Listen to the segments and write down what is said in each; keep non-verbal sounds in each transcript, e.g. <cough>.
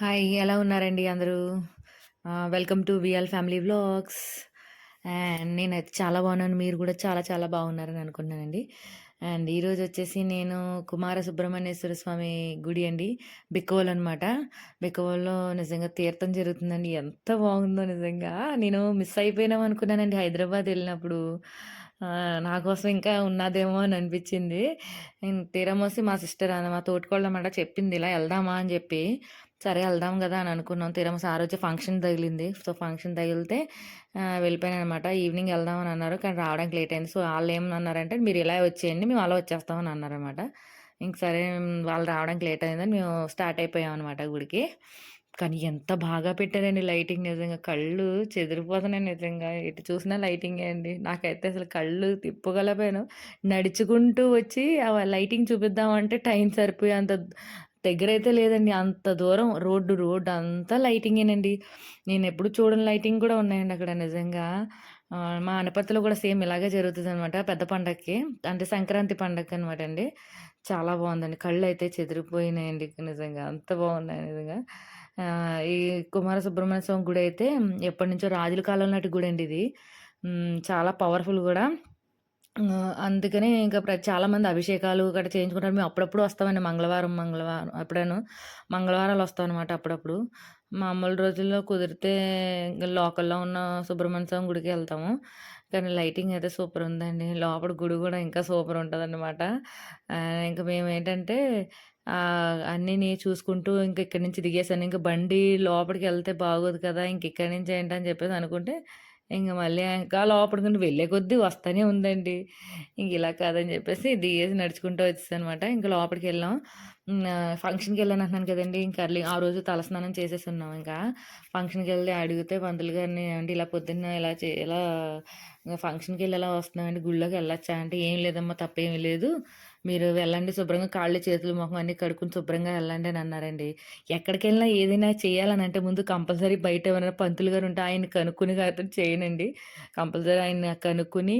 Hi ఎలా ఉన్నారండి అందరూ? Welcome to VL family vlogs. And నేను చాలా బాగున్నాను మీరు కూడా చాలా చాలా బాగున్నారని అనుకున్నానండి అండ్ ఈరోజు వచ్చేసి నేను కుమార సుబ్రహ్మణ్యేశ్వర స్వామి గుడి అండి బిక్కవోలు అనమాట బిక్కవోల్లో నిజంగా తీర్థం జరుగుతుందండి. ఎంత బాగుందో నిజంగా. నేను మిస్ అయిపోయినాం అనుకున్నానండి హైదరాబాద్ వెళ్ళినప్పుడు. నా కోసం ఇంకా ఉన్నదేమో అని అనిపించింది. నేను తీరం మా సిస్టర్ మా తోటికోళ్ళమాట చెప్పింది ఇలా వెళ్దామా అని చెప్పి. సరే వెళ్దాం కదా అని అనుకున్నాం. తీరం ఆ ఫంక్షన్ తగిలింది. సో ఫంక్షన్ తగిలితే వెళ్ళిపోయాను అనమాట ఈవినింగ్ వెళ్దామని అన్నారు కానీ రావడానికి లేట్ అయింది. సో వాళ్ళు ఏమన్నారంటే మీరు ఇలా వచ్చేయండి మేము అలా వచ్చేస్తామని అన్నారనమాట ఇంక సరే వాళ్ళు రావడానికి లేట్ అయిందని మేము స్టార్ట్ అయిపోయాం అనమాట గుడికి. కానీ ఎంత బాగా పెట్టారండి లైటింగ్ నిజంగా. కళ్ళు చెదిరిపోతున్నాయి నిజంగా. ఎటు చూసినా లైటింగే అండి. నాకైతే అసలు కళ్ళు తిప్పగలపోయాను నడుచుకుంటూ వచ్చి ఆ లైటింగ్ చూపిద్దామంటే టైం సరిపోయేంత దగ్గర అయితే లేదండి. అంత దూరం రోడ్డు రోడ్డు అంతా లైటింగేనండి. నేను ఎప్పుడు చూడని లైటింగ్ కూడా ఉన్నాయండి అక్కడ నిజంగా. మా అనపర్తిలో కూడా సేమ్ ఇలాగే జరుగుతుంది అనమాట పెద్ద పండగకి అంటే సంక్రాంతి పండగ అనమాట అండి. చాలా బాగుందండి. కళ్ళు అయితే చెదిరిపోయినాయండి నిజంగా. అంత బాగున్నాయి నిజంగా. ఈ కుమార సుబ్రహ్మణ్య స్వామి గుడి అయితే ఎప్పటి నుంచో రాజుల కాలం నాటి గుడి అండి ఇది చాలా పవర్ఫుల్ కూడా. అందుకనే ఇంకా ప్ర చాలామంది అభిషేకాలు గట్రా చేయించుకుంటారు. మేము అప్పుడప్పుడు వస్తామండి మంగళవారం, మంగళవారం ఎప్పుడైనా మంగళవారాలు వస్తామనమాట అప్పుడప్పుడు. మామూలు రోజుల్లో కుదిరితే లోకల్‌లో ఉన్న సుబ్రహ్మణ్య స్వామి గుడికి వెళ్తాము కానీ లైటింగ్ అయితే సూపర్ ఉందండి. లోపల గుడి కూడా ఇంకా సూపర్ ఉంటుంది అనమాట ఇంకా మేము ఏంటంటే అన్నీ చూసుకుంటూ ఇంక ఇక్కడి నుంచి దిగేసాను. ఇంకా బండి లోపలికి వెళ్తే బాగోదు కదా! ఇంక ఇక్కడి నుంచి ఏంటని చెప్పేసి అనుకుంటే ఇంక మళ్ళీ ఇంకా లోపలికి వెళ్ళే కొద్దీ వస్తూనే ఉందండి. ఇంక ఇలా కాదని చెప్పేసి దిగేసి నడుచుకుంటూ అనమాట ఇంకా లోపలికి వెళ్ళాం ఫంక్షన్కి వెళ్ళాను అంటున్నాను కదండి ఇంక అర్లీ ఆ రోజు తలస్నానం చేసేసున్నాం ఇంకా. ఫంక్షన్కి వెళ్ళి అడిగితే పంతులు గారిని అంటే ఇలా పొద్దున్న ఇలా చే ఇలా ఫంక్షన్‌కెళ్ళి ఎలా వస్తున్నామండి గుడిలోకి వెళ్ళొచ్చా?" అంటే "ఏం లేదమ్మా తప్పేమీ లేదు. మీరు వెళ్ళండి శుభ్రంగా కాళ్ళు, చేతులు, ముఖం అన్నీ కడుక్కుని శుభ్రంగా వెళ్ళండి" అని అన్నారండి. ఎక్కడికెళ్ళినా ఏదైనా చేయాలని అంటే ముందు కంపల్సరీ బయట ఎవరైనా పంతులు గారు ఉంటే ఆయన కనుక్కుని కాబట్టి చేయనండి. కంపల్సరీ ఆయన కనుక్కొని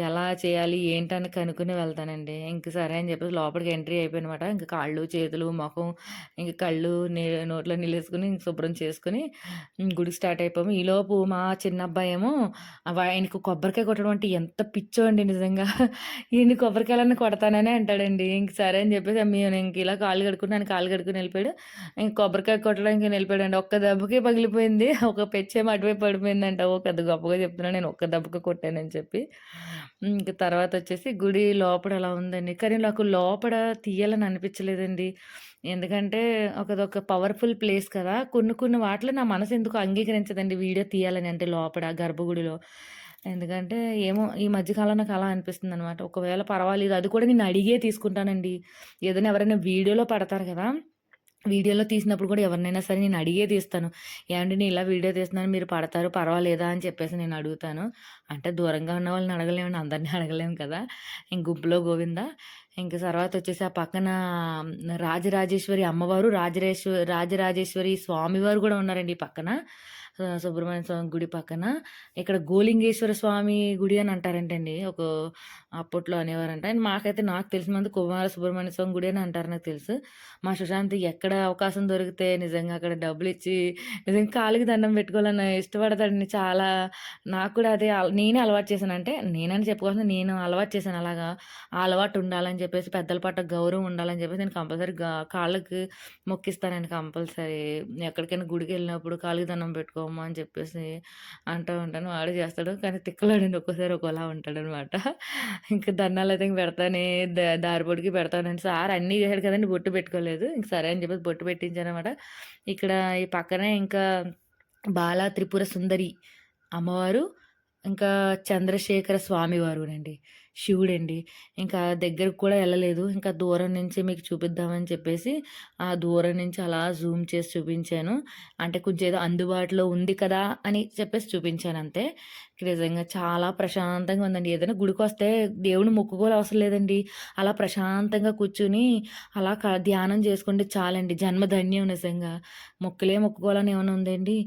ఎలా చేయాలి, ఏంటని కనుక్కుని వెళ్తానండి. ఇంక సరే అని చెప్పేసి లోపలికి ఎంట్రీ అయిపోయానమాట. ఇంక కాళ్ళు, చేతులు, ముఖం ఇంక కళ్ళు, నోట్లో నిలేసుకుని ఇంక శుభ్రం చేసుకొని గుడికి స్టార్ట్ అయిపోయాము. ఈలోపు మా చిన్నబ్బాయేమో ఏమో ఆయనకు కొబ్బరికాయ కొట్టడం అంటే ఎంత పిచ్చో అండి నిజంగా. ఈయన కొబ్బరికాయలన్నీ కొడతాననే అంటాడండి. ఇంక సరే అని చెప్పేసి మేము ఇంక ఇలా కాలు కడుకున్నాను కాలు కడుకుని వెళ్ళిపోయాడు. ఇంక కొబ్బరికాయ కొట్టడానికి వెళ్ళిపోయాడండి. ఒక్క దెబ్బకే పగిలిపోయింది. <laughs> ఒక పెచ్చేమో అటువైపు పడిపోయిందంట. ఓ పెద్ద గొప్పగా చెప్తున్నాను నేను ఒక్క దెబ్బకి కొట్టానని చెప్పి. ఇంక తర్వాత వచ్చేసి గుడి లోపల అలా ఉందండి. కానీ నాకు లోపల తీయాలని అనిపించలేదండి. ఎందుకంటే ఒకదొక పవర్‌ఫుల్ ప్లేస్ కదా! కొన్ని కొన్ని వాటిలో నా మనసు ఎందుకు అంగీకరించదండి వీడియో తీయాలని అంటే లోపల గర్భగుడిలో. ఎందుకంటే ఏమో ఈ మధ్యకాలం నాకు అలా అనిపిస్తుంది అనమాట ఒకవేళ పర్వాలేదు అది కూడా నేను అడిగే తీసుకుంటానండి. ఏదైనా ఎవరైనా వీడియోలో పడతారు కదా! వీడియోలో తీసినప్పుడు కూడా ఎవరినైనా సరే నేను అడిగే తీస్తాను. ఏమంటే నేను ఇలా వీడియో తీస్తున్నాను మీరు పడతారు పర్వాలేదా?" అని చెప్పేసి నేను అడుగుతాను. అంటే దూరంగా ఉన్న వాళ్ళని అడగలేము అందరినీ అడగలేము కదా! ఇంక గుంపులో గోవిందా. ఇంక తర్వాత వచ్చేసి ఆ పక్కన రాజరాజేశ్వరి అమ్మవారు, రాజరాజేశ్వరి రాజరాజేశ్వరి స్వామివారు కూడా ఉన్నారండి ఈ పక్కన. సుబ్రహ్మణ్య స్వామి గుడి పక్కన. ఇక్కడ గోలింగేశ్వర స్వామి గుడి అని అంటారంటండి. ఒక అప్పట్లో అనేవారంట. అండ్ మాకైతే నాకు తెలిసినందు కుమార సుబ్రహ్మణ్య స్వామి గుడి అని అంటారు నాకు తెలుసు. మా సుశాంత్ ఎక్కడ అవకాశం దొరికితే నిజంగా అక్కడ డబ్బులు ఇచ్చి నిజంగా కాలికి దండం పెట్టుకోవాలని ఇష్టపడతాడండి చాలా. నాకు కూడా అదే నేనే అలవాటు చేశాను. అంటే నేనని చెప్పుకోవాల్సిన నేను అలవాటు చేశాను అలాగా. ఆ అలవాటు ఉండాలని చెప్పేసి పెద్దల పట్ల గౌరవం ఉండాలని చెప్పేసి నేను కంపల్సరీ కాళ్ళకి మొక్కిస్తానండి కంపల్సరీ. ఎక్కడికైనా గుడికి వెళ్ళినప్పుడు కాలికి దండం పెట్టుకో అమ్మ అని చెప్పేసి అంటూ ఉంటాను. వాడు చేస్తాడు. కానీ తిక్కలోడండి ఒక్కోసారి ఒకలా ఉంటాడనమాట. ఇంకా దండాలయితే ఇంక పెడతానే ద దారి పొడికి పెడతానండి. సార్ అన్నీ చేశాడు కదండి బొట్టు పెట్టుకోలేదు. ఇంక సరే అని చెప్పేసి బొట్టు పెట్టించాను అనమాట ఇక్కడ ఈ పక్కనే ఇంకా బాల త్రిపుర సుందరి అమ్మవారు, ఇంకా చంద్రశేఖర స్వామివారునండి. శివుడండి. ఇంకా దగ్గరకు కూడా వెళ్ళలేదు ఇంకా దూరం నుంచి మీకు చూపిద్దామని చెప్పేసి ఆ దూరం నుంచి అలా జూమ్ చేసి చూపించాను. అంటే కొంచెం ఏదో అందుబాటులో ఉంది కదా! అని చెప్పేసి చూపించాను అంతే నిజంగా చాలా ప్రశాంతంగా ఉందండి. ఏదైనా గుడికి వస్తే దేవుని మొక్కుకోలు అవసరం లేదండి. అలా ప్రశాంతంగా కూర్చొని అలా ధ్యానం చేసుకుంటే చాలండి. జన్మధన్యం నిజంగా. మొక్కులే మొక్కుకోవాలని ఏమైనా ఉందండి?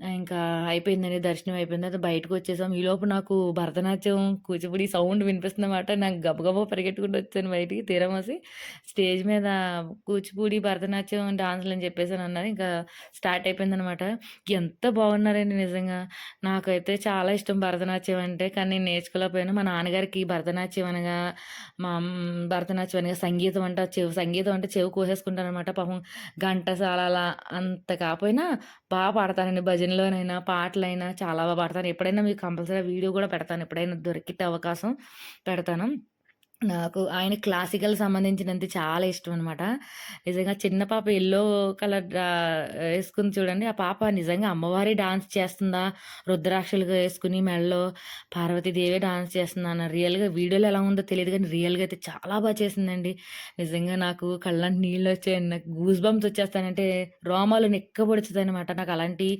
ఇంకా అయిపోయిందండి. దర్శనం అయిపోయిన తర్వాత బయటకొచ్చేసాం. ఈలోపు నాకు భరతనాట్యం, కూచిపూడి సౌండ్ వినిపిస్తుందన్నమాట. నాకు గబగబా పరిగెట్టుకుంటూ వచ్చాను బయటికి. తీరమసి స్టేజ్ మీద కూచిపూడి, భరతనాట్యం డాన్సులని చెప్పేసనన్నారు. ఇంకా స్టార్ట్ అయిపోయిందనమాట. ఎంత బాగున్నారండి నిజంగా. నాకైతే చాలా ఇష్టం భరతనాట్యం అంటే. కానీ నేను నేర్చుకోలేకపోయాను. మా నాన్నగారికి భరతనాట్యం అనగా మా భరతనాట్యం అనగా సంగీతం అంటే చెవి సంగీతం అంటే చెవి కోసేసుకుంటారనమాట. పాపం ఘంటసాల అంత కాకపోయినా బాగా పాడతానండి. భజన భజనలోనైనా, పాటలైనా చాలా బాగా పాడతాను. ఎప్పుడైనా మీకు కంపల్సరీ వీడియో కూడా పెడతాను. ఎప్పుడైనా దొరికితే అవకాశం పెడతాను. నాకు ఆయన క్లాసికల్ సంబంధించినంత చాలా ఇష్టం అనమాట. నిజంగా చిన్న పాప ఎల్లో కలర్ వేసుకుని చూడండి. ఆ పాప నిజంగా అమ్మవారి డాన్స్ చేస్తుందా? రుద్రాక్షలుగా వేసుకుని మెడలో పార్వతీదేవి డాన్స్ చేస్తుందా అన్న రియల్‌గా వీడియోలో ఎలా ఉందో తెలియదు కానీ రియల్‌గా అయితే చాలా బాగా చేసిందండి. నిజంగా నాకు కళ్ళంటి నీళ్ళు వచ్చాయి నాకు గూస్ బంప్స్ వచ్చేస్తానంటే రోమాలు నిక్కబొడుచుతాయనమాట. నాకు అలాంటి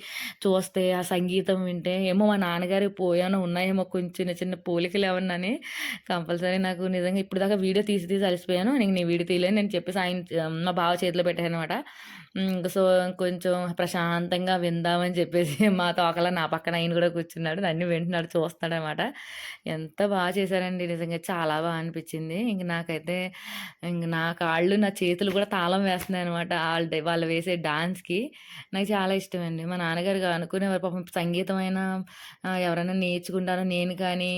చూస్తే, ఆ సంగీతం వింటే ఏమో మా నాన్నగారికి పోయానో ఉన్నాయేమో కొంచెం చిన్న చిన్న పోలికలు ఏమన్నాని కంపల్సరీ నాకు నిజంగా ఇప్పటిదాకా వీడియో తీసి తీసి అలసిపోయాను. నేను నేను వీడియో తీయలేను నేను చెప్పేసి ఆయన మా బావ చేతిలో పెట్టాను అనమాట సో, కొంచెం ప్రశాంతంగా విందామని చెప్పేసి <laughs> మా తోకల నా పక్కన ఆయన కూడా కూర్చున్నాడు. అన్నీ వింటున్నాడు, చూస్తాడనమాట ఎంత బాగా చేశారండి నిజంగా చాలా బాగా అనిపించింది ఇంక నాకైతే ఇంక నా కాళ్ళు, నా చేతులు కూడా తాళం వేస్తున్నాయనమాట. వాళ్ళ వాళ్ళు వేసే డాన్స్‌కి. నాకు చాలా ఇష్టమండి. మా నాన్నగారు అనుకునేవారు పాపం సంగీతం అయినా ఎవరైనా నేర్చుకుంటాను నేను కానీ,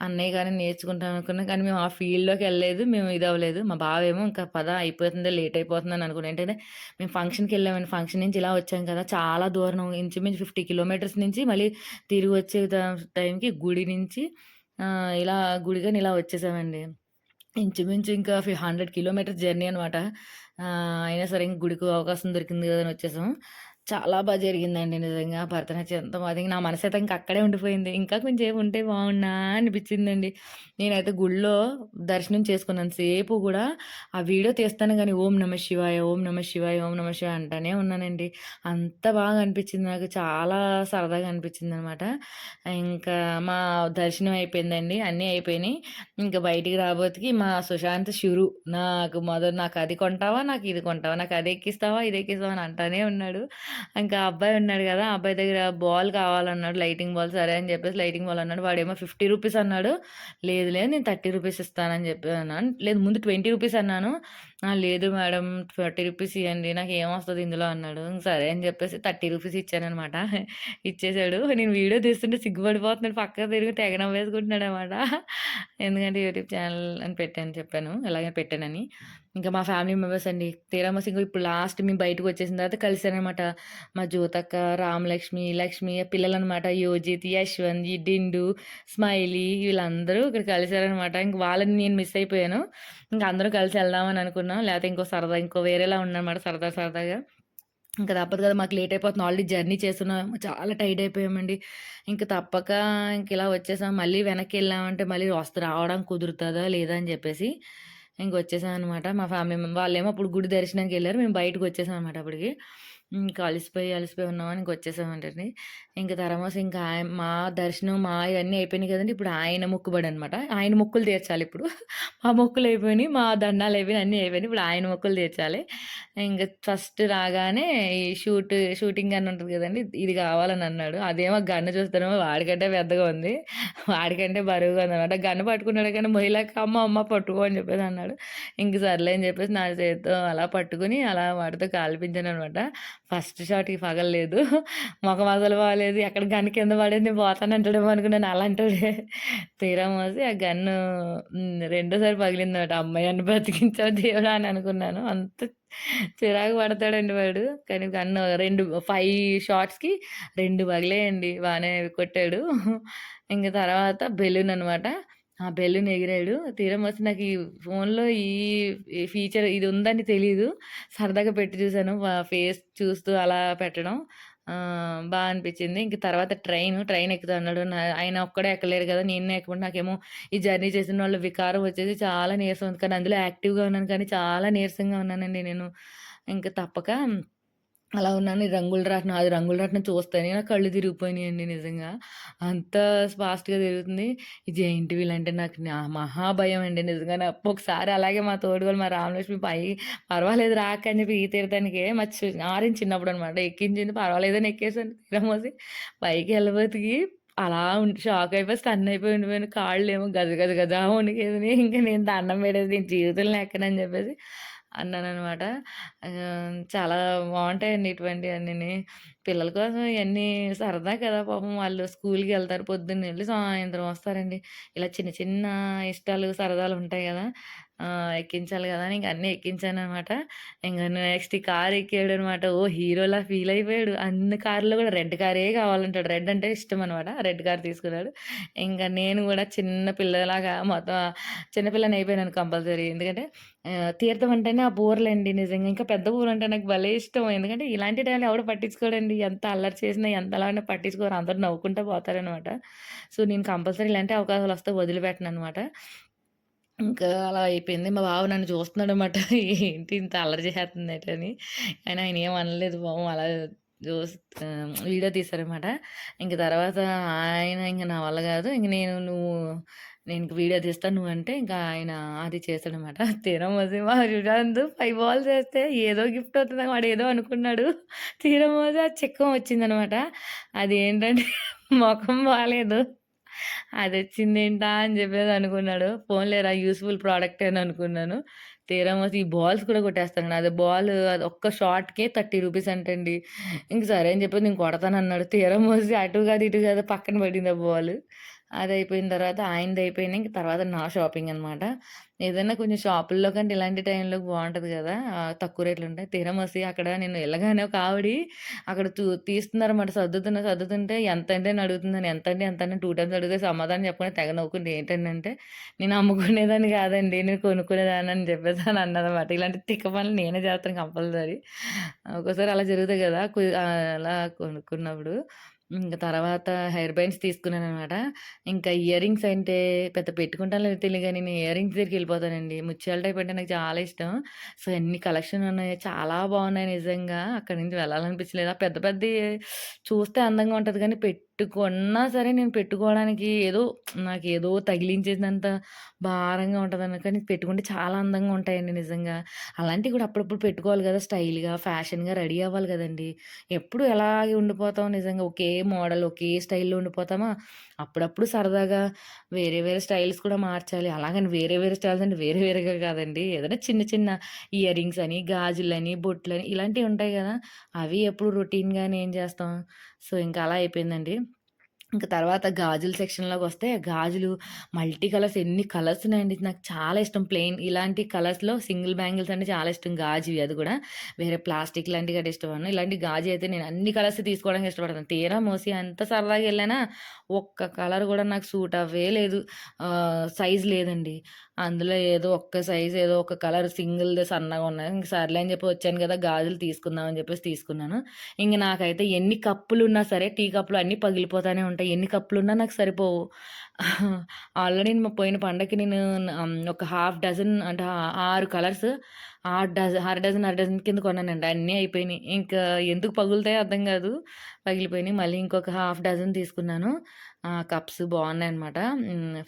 అన్నయ్య కానీ నేర్చుకుంటాం అనుకున్నా కానీ మేము ఆ ఫీల్డ్లోకి వెళ్ళలేదు మేము ఇది అవ్వలేదు మా బావేమో ఇంకా పద అయిపోతుంది, లేట్ అయిపోతుందని అనుకున్నాం. ఏంటంటే మేము ఫంక్షన్కి వెళ్ళామండి ఫంక్షన్ నుంచి ఇలా వచ్చాం కదా! చాలా దూరం ఇంచుమించు 50 కిలోమీటర్స్ నుంచి మళ్ళీ తిరిగి వచ్చే టైంకి గుడి నుంచి ఇలా గుడిగా ఇలా వచ్చేసామండి. ఇంచుమించు ఇంకా ఫి 100 కిలోమీటర్స్ జర్నీ అనమాట. అయినా సరే ఇంక గుడికి అవకాశం దొరికింది కదా! అని వచ్చేసాం. చాలా బాగా జరిగిందండి నిజంగా. భరతనాట్యం ఎంత బాగా నా అయితే ఇంకా అక్కడే ఉండిపోయింది. ఇంకా కొంచెం ఉంటే బాగున్నా అనిపించిందండి నేనైతే గుడిలో దర్శనం చేసుకున్నంత సేపు కూడా ఆ వీడియో తీస్తాను కానీ ఓం నమ శివాయ, ఓం నమ శివాయ, ఓం నమ శివాయ అంటానే ఉన్నానండి. అంత బాగా అనిపించింది నాకు. చాలా సరదాగా అనిపించింది అనమాట ఇంకా మా దర్శనం అయిపోయిందండి. అన్నీ అయిపోయినాయి ఇంకా బయటికి రాబోతుకి మా సుశాంత్ షురు. నాకు మొదలు నాకు అది కొంటావా? నాకు ఇది కొంటావా? నాకు అది ఎక్కిస్తావా? ఇది ఎక్కిస్తావా? అని అంటానే ఉన్నాడు. ఇంకా అబ్బాయి ఉన్నాడు కదా అబ్బాయి దగ్గర బాల్ కావాలన్నాడు. లైటింగ్ బాల్ సరే అని చెప్పేసి లైటింగ్ బాల్ అన్నాడు. వాడేమో 50 రూపీస్ అన్నాడు. లేదు లేదు నేను 30 రూపీస్ ఇస్తానని చెప్పి అన్నాను. లేదు ముందు 20 రూపీస్ అన్నాను. లేదు మేడం 40 రూపీస్ ఇవ్వండి నాకు ఏమొస్తుంది ఇందులో అన్నాడు. సరే అని చెప్పేసి 30 రూపీస్ ఇచ్చానమాట ఇచ్చేసాడు. నేను వీడియో తీస్తుంటే సిగ్గుపడిపోతున్నాడు. పక్కన తిరిగి తెగ నవ్వేసుకుంటున్నాడనమాట. ఎందుకంటే యూట్యూబ్ ఛానల్ అని పెట్టాను చెప్పాను. ఎలాగో పెట్టానని. ఇంకా మా ఫ్యామిలీ మెంబర్స్ అండి. తీరామోసి సింగ్ ఇప్పుడు లాస్ట్ మేము బయటకు వచ్చేసిన తర్వాత కలిసాననమాట. మా జ్యోతక్క, రామలక్ష్మి, లక్ష్మి పిల్లలనమాట. యోజిత్, యశ్వంత్, డిండు, స్మైలీ వీళ్ళందరూ ఇక్కడ కలిసారనమాట. ఇంక వాళ్ళని నేను మిస్ అయిపోయాను. ఇంకా అందరూ కలిసి వెళ్దామని అనుకున్నాను అనుకున్నాం. లేకపోతే ఇంకో సరదా ఇంకో వేరేలా ఉందనమాట సరదా సరదాగా. ఇంకా తప్పదు కదా! మాకు లేట్ అయిపోతుంది. ఆల్రెడీ జర్నీ చేస్తున్నాం. చాలా టైర్డ్ అయిపోయామండి. ఇంకా తప్పక ఇంక ఇలా వచ్చేసాం. మళ్ళీ వెనక్కి వెళ్ళామంటే మళ్ళీ వస్తు రావడం కుదురుతుందా లేదా? అని చెప్పేసి ఇంక వచ్చేసామనమాట మా ఫ్యామిలీ వాళ్ళేమో అప్పుడు గుడి దర్శనానికి వెళ్ళారు మేము బయటకు వచ్చేసామనమాట అప్పటికి. ఇంక అలిసిపోయి, అలిసిపోయి ఉన్నామని వచ్చేసామంటండి ఇంక తర్వాతకి ఇంకా ఆయన మా దర్శనం మా ఇవన్నీ అయిపోయినాయి కదండీ! ఇప్పుడు ఆయన మొక్కుబడనమాట. ఆయన మొక్కులు తీర్చాలిప్పుడు. <laughs> మా మొక్కులు అయిపోయినాయి. మా దండాలు అయిపోయినాయి. అన్నీ అయిపోయినాయి. ఇప్పుడు ఆయన మొక్కులు తీర్చాలి. ఇంకా ఫస్ట్ రాగానే ఈ షూట్ షూటింగ్ గన్ ఉంటుంది కదండి ఇది కావాలని అన్నాడు. అదేమో గన్ను చూస్తేనేమో వాడికంటే పెద్దగా ఉంది. వాడికంటే బరువుగా ఉంది అనమాట గన్ను పట్టుకున్నాడు కానీ మహిళకి అమ్మ, అమ్మ పట్టుకో అని చెప్పేసి అన్నాడు. ఇంక సర్లే అని చెప్పేసి నా చేత్తో అలా పట్టుకుని అలా వాడితో కాల్పించాననమాట. ఫస్ట్ షాట్‌కి పగలలేదు. మొఖం అసలు బాలేదు. ఎక్కడ గన్ కింద పడింది నేను పోతానంటాడేమో అనుకున్నాను. అలాంటోడే. తీరా మోసి ఆ గన్ను రెండోసారి రెండోసారి పగిలిందనమాట. అమ్మాయి అని బ్రతికించావు దేవుడా అని అనుకున్నాను. అంత చిరాకు పడతాడండి వాడు. కానీ గన్ను రెండు ఫైవ్ షార్ట్స్కి రెండు పగిలేయండి బాగానే కొట్టాడు. ఇంక తర్వాత బెలూన్ అనమాట. ఆ బెల్లుని ఎగిరాడు. తీరం వచ్చి నాకు ఈ ఫోన్‌లో ఈ ఫీచర్ ఇది ఉందని తెలీదు. సరదాగా పెట్టి చూసాను. ఫేస్ చూస్తూ అలా పెట్టడం. బాగా అనిపించింది ఇంక తర్వాత ట్రైన్ ట్రైన్ ఎక్కుతున్నాడు ఆయన ఒక్కడే ఎక్కలేరు కదా! నేను ఎక్కకుండా నాకేమో ఈ జర్నీ చేసిన వాళ్ళు వికారం వచ్చేసి చాలా నీరసం ఉంది. కానీ అందులో యాక్టివ్‌గా ఉన్నాను కానీ చాలా నీరసంగా ఉన్నానండి నేను. ఇంకా తప్పక అలా ఉన్నాను. రంగులు రంగుల రాట్నం అది రంగుల రాట్నం చూస్తేనే నా కళ్ళు తిరిగిపోయినాయండి నిజంగా. అంత ఫాస్ట్‌గా తిరుగుతుంది. ఇది ఏంటి వీళ్ళంటే నాకు మహాభయం అండి నిజంగా నిజంగానే. ఒకసారి అలాగే మా తోడికోడలు మా రామలక్ష్మి పై పర్వాలేదు రాక అని చెప్పి ఈతీయడానికే మా చి ఆరెంజ్ చిన్నప్పుడనమాట ఎక్కించింది పర్వాలేదని ఎక్కేసాను. తీరమోసి పైకి వెళ్ళబోతికి అలా ఉండి షాక్ అయిపోయి స్టన్ అయిపోయి ఉండిపోయాను. ఏమో గజ గజ గజ వణికేసినాయి. ఇంక నేను దండం పెట్టేది నేను జీవితంలో ఎక్కనని చెప్పేసి అన్నాను అనమాట చాలా ఇటువంటి అన్నీ పిల్లల కోసం ఇవన్నీ సరదా కదా! పాపం వాళ్ళు స్కూల్కి వెళ్తారు పొద్దున్న వెళ్ళి సాయంత్రం వస్తారండి. ఇలా చిన్న చిన్న ఇష్టాలు, సరదాలు ఉంటాయి కదా ఎక్కించాలి కదా అని ఇంక అన్నీ ఎక్కించాను అనమాట ఇంక నెక్స్ట్ ఈ కార్ ఎక్కాడనమాట. ఓ హీరోలా ఫీల్ అయిపోయాడు. అన్ని కార్‌లో కూడా రెడ్ కారే కావాలంటాడు. రెడ్ అంటే ఇష్టం అనమాట రెడ్ కార్ తీసుకున్నాడు. ఇంకా నేను కూడా చిన్న పిల్లలాగా మొత్తం చిన్న పిల్లని అయిపోయాను కంపల్సరీ. ఎందుకంటే తీర్థం అంటేనే ఆ బోర్లండి నిజంగా. ఇంకా పెద్ద బూరంటే నాకు భలే ఇష్టం. ఎందుకంటే ఇలాంటి టైంలో ఎవడు పట్టించుకోడండి. ఎంత అల్లరి చేసినా, ఎంత అలా ఉన్నా పట్టించుకోరు. అందరూ నవ్వుకుంటా పోతారనమాట. సో, నేను కంపల్సరీ ఇలాంటి వదిలిపెట్టను అనమాట ఇంకా అలా అయిపోయింది. మా బావ నన్ను చూస్తున్నాడనమాట. ఏంటి ఇంత అల్లరి చేసేస్తుందేంటని. కానీ ఆయన ఏం అనలేదు పాపం అలా జూస్ వీడియో తీశారనమాట. ఇంక తర్వాత ఆయన ఇంక నా వల్ల కాదు ఇంక నేను నువ్వు నేను వీడియో తీస్తాను నువ్వు అంటే ఇంకా ఆయన అది చేశాడనమాట. తీరా మా సుశాంత్ 5 బాల్స్ చేస్తే ఏదో గిఫ్ట్ అవుతుందని వాడు ఏదో అనుకున్నాడు. తీరా ఆ చిక్కం వచ్చిందనమాట. అది ఏంటంటే <laughs> మొఖం అది వచ్చింది ఏంటా అని చెప్పేది అనుకున్నాడు. ఫోన్ లేరా యూస్ఫుల్ ప్రోడక్ట్ అని అనుకున్నాను. తీరామోసి ఈ బాల్స్ కూడా కొట్టేస్తాను అది బాల్ అది ఒక్క షాట్‌కే 30 రూపీస్ అంటండి. ఇంక సరే అని చెప్పి నేను కొడతాను అన్నాడు మోసి అటు కాదు, ఇటు కాదు పక్కన పడింది ఆ బాల్ అది అయిపోయిన తర్వాత ఆయనది ఇంక తర్వాత నా షాపింగ్ అనమాట. ఏదైనా కొంచెం షాపుల్లో కంటే ఇలాంటి టైంలో బాగుంటుంది కదా తక్కువ రేట్లు ఉంటాయి తిరమసి అక్కడ నేను ఎళ్ళగానే ఒక ఆవిడి అక్కడ తు తీస్తున్నారన్నమాట. సర్దుతున్నా, సర్దుతుంటే ఎంతండి అని అడుగుతుందని. ఎంత అంటే ఎంత అంటే టూ టైమ్స్ అడిగితే సమాధానం చెప్పకుండా తెగ నవ్వుకుంది. ఏంటంటే నేను అమ్ముకునేదాన్ని కాదండి. నేను కొనుక్కునేదాన్ని అని చెప్పేసి అని అన్నదన్నమాట. ఇలాంటి తిక్క పనులు నేనే చేస్తాను కంపల్సరీ. ఒక్కోసారి అలా జరుగుతాయి కదా అలా కొనుక్కున్నప్పుడు. ఇంక తర్వాత హెయిర్ బ్యాండ్స్ తీసుకున్నాననమాట. ఇంకా ఇయర్ రింగ్స్ అంటే పెద్ద పెట్టుకుంటానో లేదో తెలీదు గానీ, నేను ఇయర్ రింగ్స్ దగ్గరికెళ్ళిపోతానండి. ముత్యాల టైప్ అంటే నాకు చాలా ఇష్టం. సో, ఎన్ని కలెక్షన్ ఉన్నాయో చాలా బాగున్నాయి నిజంగా. అక్కడి నుంచి వెళ్ళాలనిపించలేదు. ఆ పెద్ద పెద్దయి చూస్తే అందంగా ఉంటది కానీ, పెట్టుకున్నా సరే నేను పెట్టుకోవడానికి ఏదో నాకు ఏదో తగిలించేసినంత భారంగా ఉంటుందని కానీ పెట్టుకుంటే చాలా అందంగా ఉంటాయండి నిజంగా. అలాంటివి కూడా అప్పుడప్పుడు పెట్టుకోవాలి కదా స్టైల్‌గా, ఫ్యాషన్‌గా రెడీ అవ్వాలి కదండి ఎప్పుడు ఎలాగే ఉండిపోతాం నిజంగా ఒకే మోడల్, ఒకే స్టైల్‌లో ఉండిపోతామా? అప్పుడప్పుడు సరదాగా వేరే వేరే స్టైల్స్ కూడా మార్చాలి. అలాగని వేరే వేరే స్టైల్స్ అంటే వేరే వేరేగా కాదండి. ఏదైనా చిన్న చిన్న ఇయర్ రింగ్స్ అని, గాజులని, బొట్లని ఇలాంటివి ఉంటాయి కదా అవి ఎప్పుడు రొటీన్‌గానే ఏం చేస్తాం. సో, ఇంకా అలా అయిపోయిందండి. ఇంక తర్వాత గాజుల సెక్షన్‌లోకొస్తే గాజులు మల్టీ కలర్స్ ఎన్ని కలర్స్ ఉన్నాయండి. నాకు చాలా ఇష్టం ప్లెయిన్ ఇలాంటి కలర్స్‌లో సింగిల్ బ్యాంగిల్స్ అంటే చాలా ఇష్టం గాజువి అది కూడా వేరే ప్లాస్టిక్ లాంటివి అంటే ఇష్టపడను ఇలాంటి గాజు అయితే నేను అన్ని కలర్స్ తీసుకోవడానికి ఇష్టపడతాను. తీరా మోసి అంత సరదాగా వెళ్ళానా ఒక్క కలర్ కూడా నాకు సూట్ అవ్వే లేదు. సైజ్ లేదండి. అందులో ఏదో ఒక్క సైజ్ ఏదో ఒక కలర్ సింగిల్ సన్నగా ఉన్నాయి. ఇంక సర్లే అని చెప్పి వచ్చాను కదా గాజులు తీసుకుందాం అని చెప్పేసి తీసుకున్నాను. ఇంక నాకైతే ఎన్ని కప్పులు ఉన్నా సరే టీ కప్పులు అన్నీ పగిలిపోతానే ఉంటాయి. ఎన్ని కప్పులు ఉన్నా నాకు సరిపోవు. ఆల్రెడీ మా పోయిన పండగకి నేను ఒక హాఫ్ డజన్ అంటే ఆరు కలర్స్ ఆరు డజన్ అర డజన్, అర డజన్ కింద కొన్నానండి. అన్నీ అయిపోయినాయి. ఇంకా ఎందుకు పగులుతాయో అర్థం కాదు పగిలిపోయినాయి. మళ్ళీ ఇంకొక హాఫ్ డజన్ తీసుకున్నాను. కప్స్ బాగున్నాయి అనమాట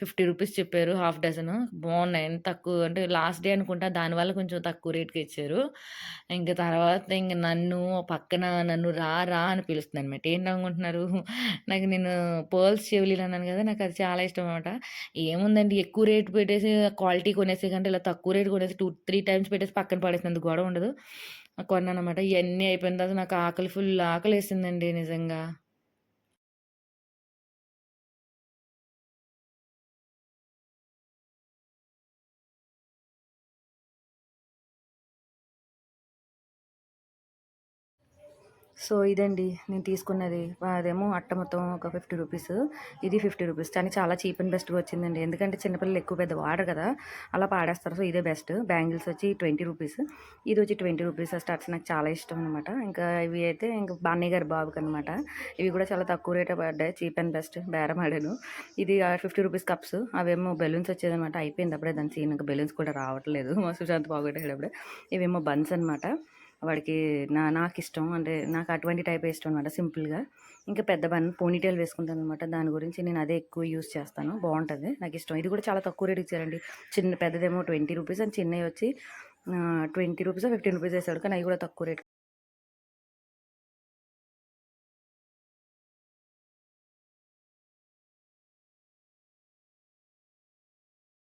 ఫిఫ్టీ రూపీస్ చెప్పారు హాఫ్ డజను. బాగున్నాయి తక్కువ అంటే లాస్ట్ డే అనుకుంటా దానివల్ల కొంచెం తక్కువ రేట్‌కి ఇచ్చారు. ఇంక తర్వాత ఇంక నన్ను పక్కన నన్ను రా రా అని పిలుస్తుంది అనమాట ఏంటి అనుకుంటున్నారు నాకు నేను పర్ల్స్ చెవులీలు అన్నాను కదా నాకు అది చాలా ఇష్టం అనమాట. ఏముందండి ఎక్కువ రేట్ పెట్టేసి క్వాలిటీ కొనేసి కంటే ఇలా తక్కువ రేట్ కొనేసి 2, 3 టైమ్స్ పెట్టేసి పక్కన పడేసినందుకు గొడవ ఉండదు. కొన్నానమాట ఇవన్నీ అయిపోయిన తర్వాత నాకు ఆకలి ఫుల్ ఆకలి వేసిందండి నిజంగా. సో, ఇదండి నేను తీసుకున్నది. అదేమో అట్ట మొత్తం ఒక 50 రూపీస్. ఇది 50 రూపీస్. కానీ చాలా చీప్ అండ్ బెస్ట్‌గా వచ్చిందండి. ఎందుకంటే చిన్నపిల్లలు ఎక్కువ పెద్ద వాడరు కదా! అలా పాడేస్తారు. సో, ఇదే బెస్ట్. బ్యాంగిల్స్ వచ్చి 20 రూపీస్. ఇది వచ్చి 20 రూపీస్. ఆ నాకు చాలా ఇష్టం అనమాట. ఇంకా ఇవి అయితే ఇంకా మా గారి గారి బాబుకనమాట. ఇవి కూడా చాలా తక్కువ రేటే పడ్డాయి. చీప్ అండ్ బెస్ట్ బేరం ఆడాను. ఇది ఫిఫ్టీ రూపీస్ కప్స్. అవేమో బెలూన్స్ వచ్చేదనమాట. అయిపోయింది అప్పుడే దాని సీన్. ఇంకా బెలూన్స్ కూడా రావట్లేదు. మా సుశాంత్ బాగుంటాడు అప్పుడే. ఇవేమో బన్స్ అనమాట. వాడికి నా నాకు ఇష్టం అంటే నాకు అటువంటి టైప్ ఇష్టం అనమాట సింపుల్గా. ఇంకా పెద్ద బన్ పోనీటైల్ వేసుకుంటాను అనమాట దాని గురించి నేను అదే ఎక్కువ యూస్ చేస్తాను. బాగుంటుంది నాకు ఇష్టం ఇది కూడా చాలా తక్కువ రేట్ ఇచ్చారండి. చిన్న పెద్దదేమో ట్వంటీ రూపీస్ అని చిన్నవి వచ్చి ట్వంటీ రూపీస్ ఫిఫ్టీన్ రూపీస్ వేసాడు. కానీ అవి కూడా తక్కువ రేట్